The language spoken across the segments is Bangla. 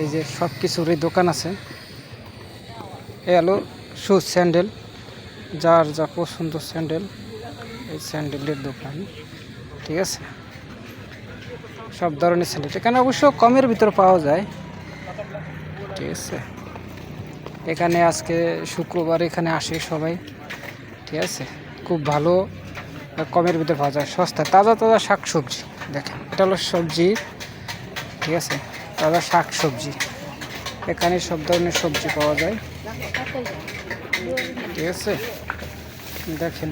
এই যে সব কিছুর কিছুরই দোকান আছে। এ হলো শুজ স্যান্ডেল যার যা পছন্দ স্যান্ডেল এই স্যান্ডেলের দোকান, ঠিক আছে? সব ধরনের স্যান্ডেল এখানে অবশ্য কমের ভিতরে পাওয়া যায়, ঠিক আছে? এখানে আজকে শুক্রবার এখানে আসে সবাই, ঠিক আছে? খুব ভালো, কমের ভিতরে পাওয়া যায় সস্তা তাজা তাজা শাক সবজি দেখেন, এটা হলো সবজি, ঠিক আছে? তাজা শাক সবজি। এখানে সব ধরনের সবজি পাওয়া যায়। ঠিক আছে? দেখেন।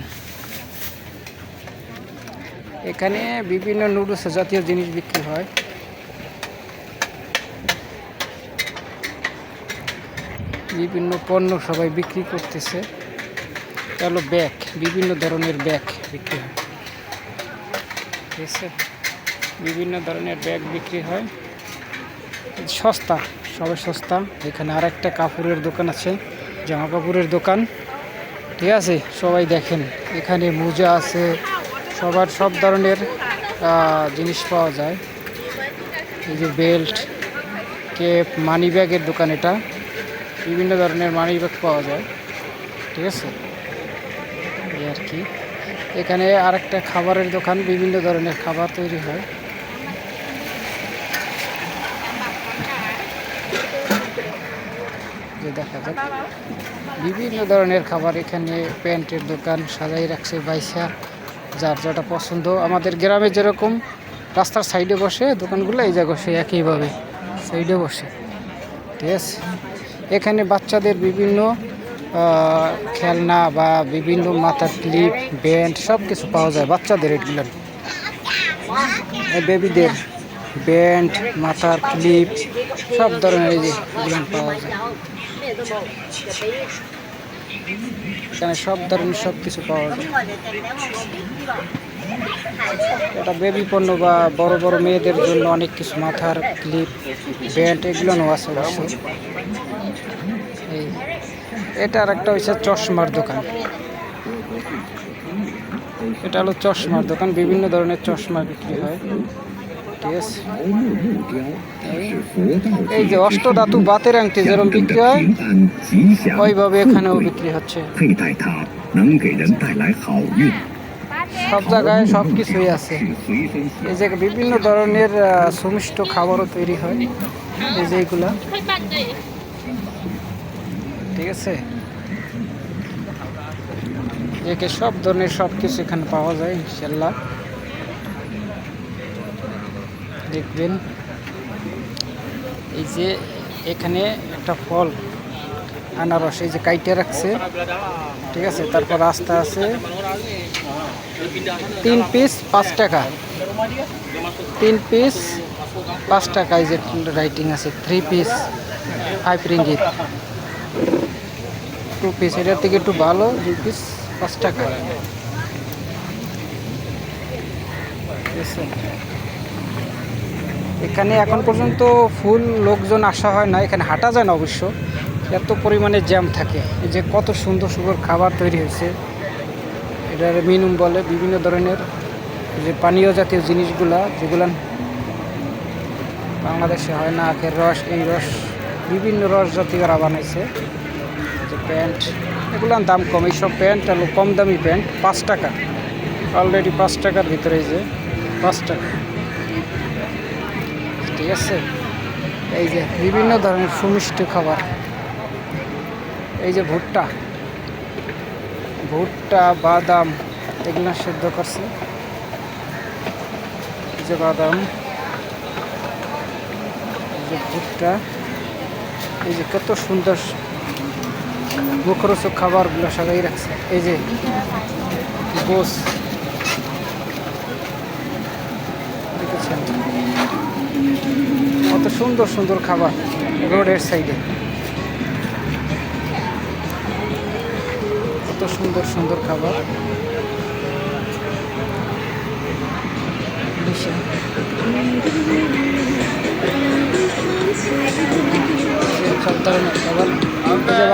এখানে বিভিন্ন নুডলস জাতীয় জিনিস বিক্রি হয়। বিভিন্ন পণ্য সবাই বিক্রি করতেছে। এটা হলো ব্যাগ। বিভিন্ন ধরনের ব্যাগ বিক্রি হয়। ঠিক আছে? বিভিন্ন ধরনের ব্যাগ বিক্রি হয়। সস্তা সবাই সস্তা। এখানে আরেকটা কাপড়ের দোকান আছে, জামা কাপড়ের দোকান। ঠিক আছে? সবাই দেখেন, এখানে মোজা আছে, সবার সব ধরনের জিনিস পাওয়া যায়। এই যে বেল্ট কেপ মানি ব্যাগের দোকান এটা। বিভিন্ন ধরনের মানি ব্যাগ পাওয়া যায়। ঠিক আছে? এই আর কি। এখানে আরেকটা খাবারের দোকান, বিভিন্ন ধরনের খাবার তৈরি হয়। যে দেখা যাক। বিভিন্ন ধরনের খাবার এখানে প্যান্টের দোকান সাজাই রাখছে বাইসা, যার যেটা পছন্দ। আমাদের গ্রামে যেরকম রাস্তার সাইডে বসে, দোকানগুলো এই জায়গায় সে একইভাবে, সাইডে বসে। ঠিক আছে? এখানে বাচ্চাদের বিভিন্ন খেলনা বা বিভিন্ন মাথার ক্লিপ, ব্যান্ড সব কিছু পাওয়া যায় বাচ্চাদের এগুলো বেবিদের ব্যান্ড, মাথার ক্লিপ সব ধরনের এই যে এগুলো পাওয়া যায়। এখানে সব ধরনের সব কিছু পাওয়া যায়। এটা বেবি পণ্য বা বড় বড় মেয়েদের জন্য অনেক কিছু, মাথার ক্লিপ ব্যান্ড এগুলো আছে অবশ্য এই, এটা আর একটা হচ্ছে চশমার দোকান। এটা হলো চশমার দোকান, বিভিন্ন ধরনের চশমা বিক্রি হয়। এই যে অষ্টধাতু বাতের আংটি যেরকম বিক্রি হয়, ওইভাবে এখানেও বিক্রি হচ্ছে। সব জায়গায় সব কিছুই আছে। এই যে বিভিন্ন ধরনের সুমিষ্ট খাবারও তৈরি হয়। এই যে এইগুলা। ঠিক আছে? একে সব ধরনের সব কিছু এখানে পাওয়া যায়, ইনশাল্লাহ। দেখবেন। এই যে এখানে একটা ফল আনারস, এই যে কাইটে রাখছে। ঠিক আছে, তারপর রাস্তা আছে। তিন পিস পাঁচ টাকা। তিন পিস পাঁচ টাকা, এই যে রাইটিং আছে three piece five ringgit two piece এটার থেকে একটু ভালো, দুই পিস পাঁচ টাকা। ঠিক আছে? এখানে এখন পর্যন্ত ফুল লোকজন আসা হয় না, এখানে হাঁটা যায় না অবশ্য। এত পরিমাণে জ্যাম থাকে। যে কত সুন্দর সুন্দর খাবার তৈরি হয়েছে। এটার মিনুম বলে বিভিন্ন ধরনের যে পানীয় জাতীয় জিনিসগুলা, যেগুলা বাংলাদেশে হয় না, আখের রস, এই রস, বিভিন্ন রস জাতীয়রা বানাইছে। যে প্যান্ট, এগুলার দাম কম। এইসব প্যান্ট হলো কম দামি প্যান্ট, পাঁচ টাকা। অলরেডি পাঁচ টাকার ভিতরে যে পাঁচ টাকা। ঠিক আছে? এই যে বিভিন্ন ধরনের সুমিষ্ট খাবার। এই যে ভুট্টা। ভুট্টা, বাদাম এগুলো সেদ্ধ করছে। যে বাদাম। যে ভুট্টা। এই যে কত সুন্দর মুখরোচক খাবারগুলো সাজাই রাখছে। এই যে গোস। দেখেছেন? কত সুন্দর সুন্দর খাবার রোডের সাইডে। কত সুন্দর সুন্দর খাবার।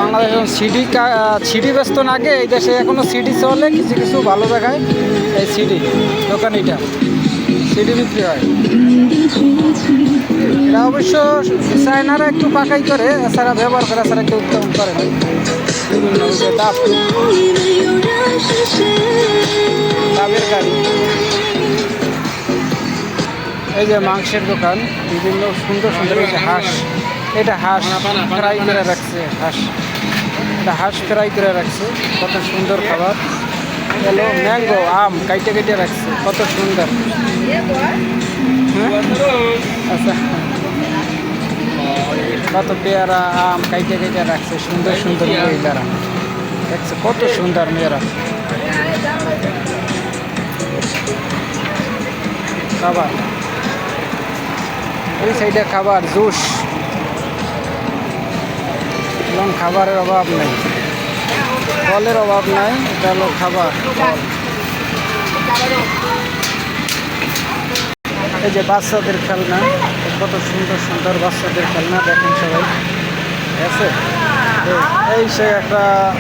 বাংলাদেশ সিডি সিডি ব্যস্ত না আগে এই দেশে এখনও সিডি চলে, কিছু কিছু ভালো জায়গায় এই সিডি, দোকান এটা। সেটি বিক্রি হয়। এটা অবশ্য চায়নারা একটু পাকাই করে, এছাড়া ব্যবহার করে, এছাড়া কেউ তেমন করে গাড়ি। এই যে মাংসের দোকান, বিভিন্ন সুন্দর সুন্দর এই যে হাঁস। এটা হাঁস ফ্রাই করে রাখছে, হাঁস। এটা হাঁস ফ্রাই করে রাখছে, কত সুন্দর খাবার। হলো ম্যাঙ্গো, আম কাইটে কেটে রাখছে, কত সুন্দর? আচ্ছা কত পেয়ারা আম কাইটে কেটে রাখছে, সুন্দর সুন্দর মহিলারা দেখছে কত সুন্দর মেয়েরা। খাবার। ওই সাইডে খাবার, জুস। এবং খাবারের অভাব নেই। ফলের অভাব নাই, এটা হলো খাবার। এই যে বাচ্চাদের খেলনা, কত সুন্দর সুন্দর বাচ্চাদের খেলনা, দেখেন সবাই। ঠিক আছে? এই- সে একটা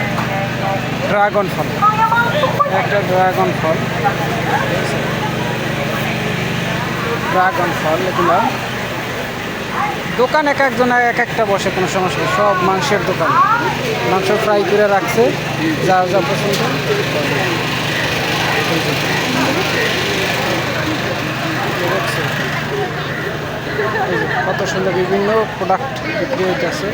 ড্রাগন ফল। একটা ড্রাগন ফল। ড্রাগন ফল, এগুলা। দোকান এক একজন, এক একটা বসে, কোনো সমস্যা। সব মাংসের দোকান। মাংস ফ্রাই করে রাখছে, যা যা পছন্দ। কত সুন্দর বিভিন্ন প্রোডাক্ট বিক্রি হইতেছে।